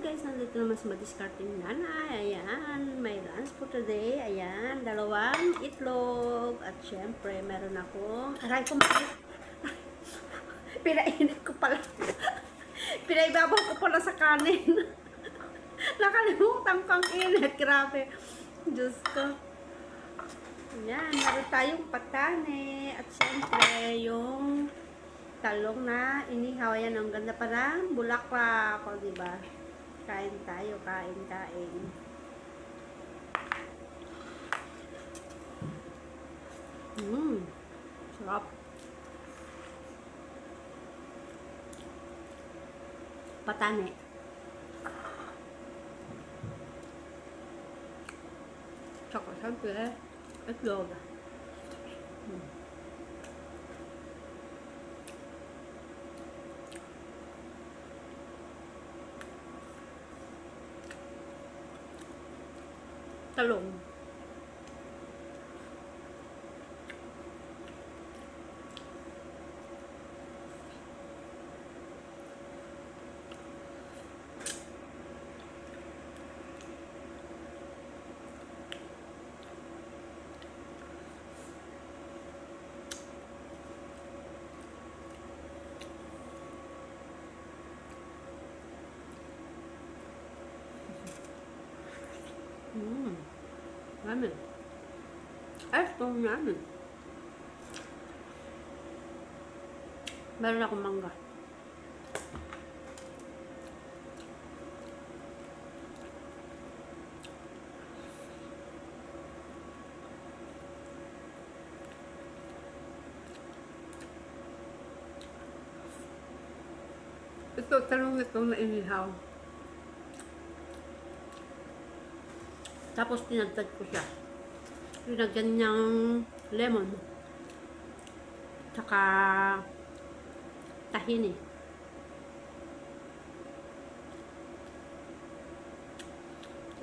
guys, nandito naman sa madiscarding nanay. Ayan, may lunch for today. Ayan, dalawang itlog. At syempre, meron akong... Aray ko. Pinainit ko pala. Pinaibabaw ko pala sa kanin. Nakalimutan kang init. Grabe. Diyos ko. Ayan, meron tayong patane. At syempre, yung talong na inihaw. Ayan, ang ganda pa ng bulaklak. O, diba? Kain tayo, kain, kain. Mmm, sarap. Patane. Tsaka, syempre, itlog. Talong. Mmm. Ramen. Ito, ramen. Meron akong mangga. Ito, talong ito na Tapos tinagtad ko siya. Linagyan niyang lemon. Tsaka tahini.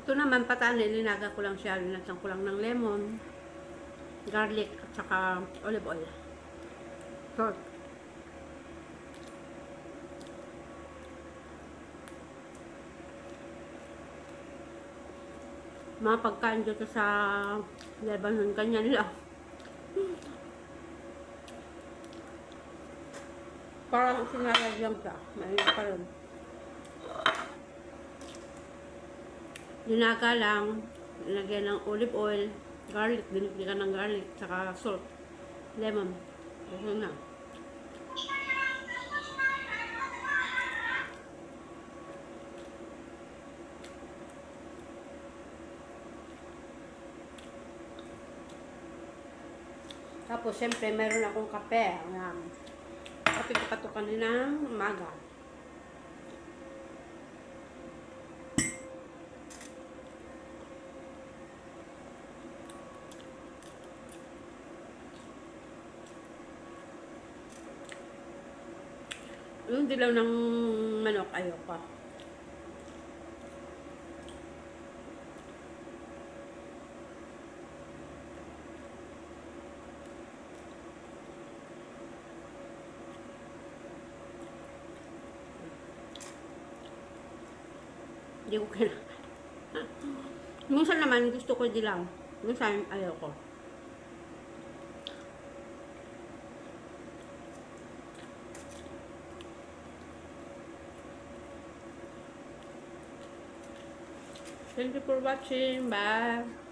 Ito naman patane, linaga ko lang siya. Linagyan ko lang ng lemon, garlic, at saka olive oil. Salt. Mga pagkain dito sa Lebanon, ganyan lang. Parang sinalagyan siya. Mainit pa rin. Linaga lang. Lagyan ng olive oil, garlic, dinigdigan ng garlic, saka salt, lemon. Okay na. Tapos, syempre, meron akong kape. Ayan. Kape ko pa ito kaninang umaga. Yung dilaw ng manok, ayoko. Hindi ko kailangan. Minsan naman gusto ko dilaw. Minsan ayaw ko. Thank you for watching. Bye.